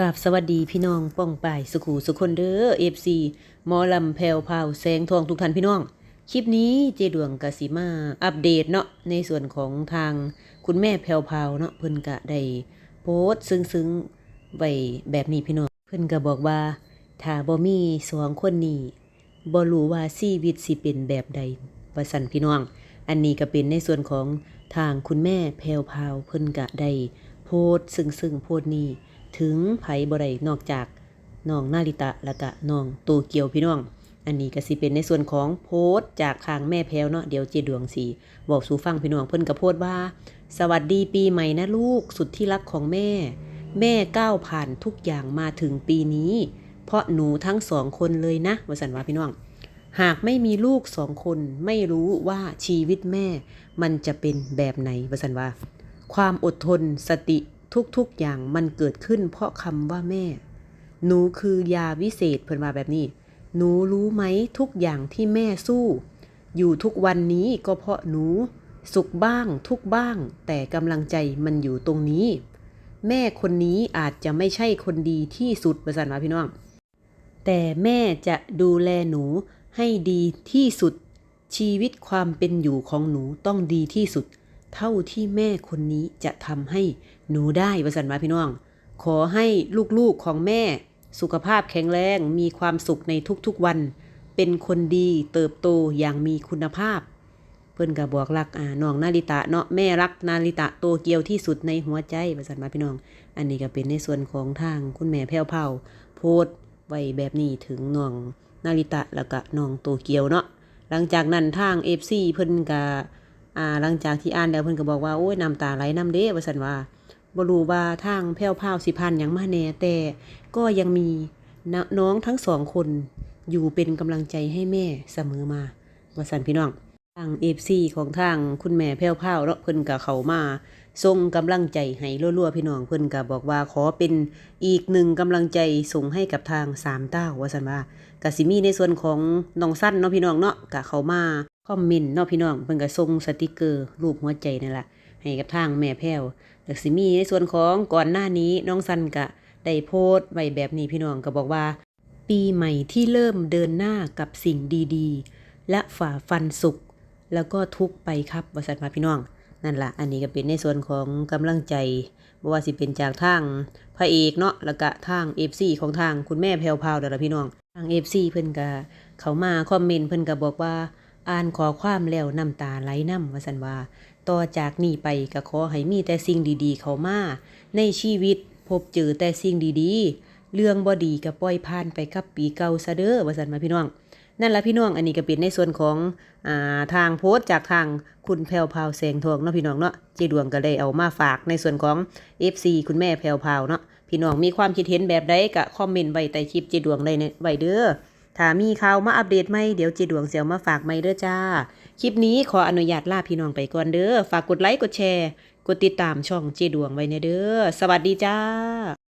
กราบสวัสดีพี่น้องป้องป่ายสุขูสุคนเด้อเอฟซีมอลำแพลวพราวแสงทองทุกท่านพี่น้อง คลิปนี้เจดวงกสิมาอัปเดตเนาะในส่วนของทางคุณแม่แพลวพราวเนาะเพิ่นกะได้โพสต์ซึ้งๆไว้แบบนี้พี่น้อง เพิ่นก็บอกว่าถ้าบ่มีสองคนนี้บ่รู้ว่าชีวิตสิเป็นแบบใดว่าซั่นพี่น้อง อันนี้ก็เป็นในส่วนของทางคุณแม่แพลวพราวเพิ่นกะได้โพสต์ซึ้งๆโพส์นี้ ถึงไผบ่ได้นอกจากน้องนาริตะแล้วก็น้องโตเกียวพี่น้อง อันนี้ก็สิเป็นในส่วนของโพสต์จากทางแม่แพลวเนาะเดี๋ยวเจดวงสีบอกสู่ฟังพี่น้องเพิ่นก็โพสต์ว่า สวัสดีปีใหม่นะลูกสุดที่รักของแม่ แม่ก้าวผ่านทุกอย่างมาถึงปีนี้ เพราะหนูทั้งสองคนเลยนะวสันว่าพี่น้อง หากไม่มีลูกสองคนไม่รู้ว่าชีวิตแม่ มันจะเป็นแบบไหนวสันว่า ความอดทนสติ ทุกๆอย่างมันเกิดขึ้นเพราะคำว่าแม่ หนูคือยาวิเศษเพิ่นว่าแบบนี้ หนูรู้ไหมทุกอย่างที่แม่สู้ อยู่ทุกวันนี้ก็เพราะหนู สุขบ้างทุกบ้าง แต่กำลังใจมันอยู่ตรงนี้ แม่คนนี้อาจจะไม่ใช่คนดีที่สุดประสันว่าพี่น้อง แต่แม่จะดูแลหนูให้ดีที่สุด ชีวิตความเป็นอยู่ของหนูต้องดีที่สุด เท่าที่แม่คนนี้จะทำให้หนูได้ประสันว่าพี่น้อง ขอให้ลูกๆของแม่ สุขภาพแข็งแรงมีความสุขในทุกๆวัน เป็นคนดีเติบโตอย่างมีคุณภาพ เพิ่อนก็บอกรักอ่าน้องนาริตะเนาะแม่รักนาริตะโตเกียวที่สุดในหัวใจประสันมาพี่น้อง อันนี้ก็เป็นในส่วนของทางคุณแม่แพ้วเผาโพสไว้แบบนี้ถึงน้องนาริตะแล้วก็น้องโตเกียวเนาะหลังจากนั้นทาง FC เพิ่นก็ อ่าหลังจากที่อ่านแล้วเพิ่นก็บอกว่าโอ้ยน้ำตาไหลน้ำเด้ว่าซั่นว่าบรู้ว่าทางแพ้วเผาสิพันหยังมาแน่แต่ก็ยังมีน้องทั้งสองคนอยู่เป็นกำลังใจให้แม่เสมอมาว่าซั่นพี่น้องทางเอฟซีของทางคุณแม่แพ้วเผาเนาะเพิ่นกับเขามาส่งกำลังใจให้รัวๆพี่น้องเพิ่นก็บอกว่าขอเป็นอีกหนึ่งกำลังใจส่งให้กับทางสามเต้าว่าซั่นว่ากสิมีในส่วนของน้องสั้นเนาะพี่น้องเนาะก็เขามา คอมเมนต์เนาะพี่น้องเพิ่นก็ส่งสติกเกอร์ รูปหัวใจนั่นล่ะให้กับทางแม่แพ้วแล้วสิมีในส่วนของก่อนหน้านี้น้องสั้นก็ได้โพสต์ไว้แบบนี้พี่น้องก็บอกว่า ปีใหม่ที่เริ่มเดินหน้ากับสิ่งดีๆ และฝ่าฟันสุข แล้วก็ทุกไปครับบริษัทมาพี่น้อง นั่นละอันนี้ก็เป็นในส่วนของกำลังใจบ่ว่าสิเป็นจากทางพระเอกเนาะแล้วก็ทางเอฟซีของทางคุณแม่แพรวพาวเด้อละพี่น้องทางเอฟซีเพิ่นก็เขามาคอมเมนต์เพิ่นก็บอกว่า อ่านขอความแล้วน้ำตาไหลน้ำว่าสันว่า ต่อจากนี้ไปก็ขอให้มีแต่สิ่งดีๆ เข้ามา ในชีวิตพบเจอแต่สิ่งดีๆ เรื่องบ่ดีก็ปล่อยผ่านไปกับปีเก่าซะเด้อว่าสันมาพี่น้อง นั่นละพี่น้องอันนี้ก็เป็นในส่วนของอาทางโพสต์จากทางคุณแพรวพาวแสงทองเนาะพี่น้องเนาะเจดวงก็ได้เอามาฝากในส่วนของ FC คุณแม่แพรวพาวเนาะพี่น้องมีความคิดเห็นแบบใดก็คอมเมนต์ไว้ใต้คลิปเจดวงได้ในไว้เด้อ ถ้ามีข่าวมาอัปเดตไหมเดี๋ยวเจดวงเสียวมาฝากไหมเด้อจ้า คลิปนี้ขออนุญาตลาพี่น้องไปก่อนเด้อ ฝากกดไลค์กดแชร์ กดติดตามช่องเจดวงไว้ในเด้อ สวัสดีจ้า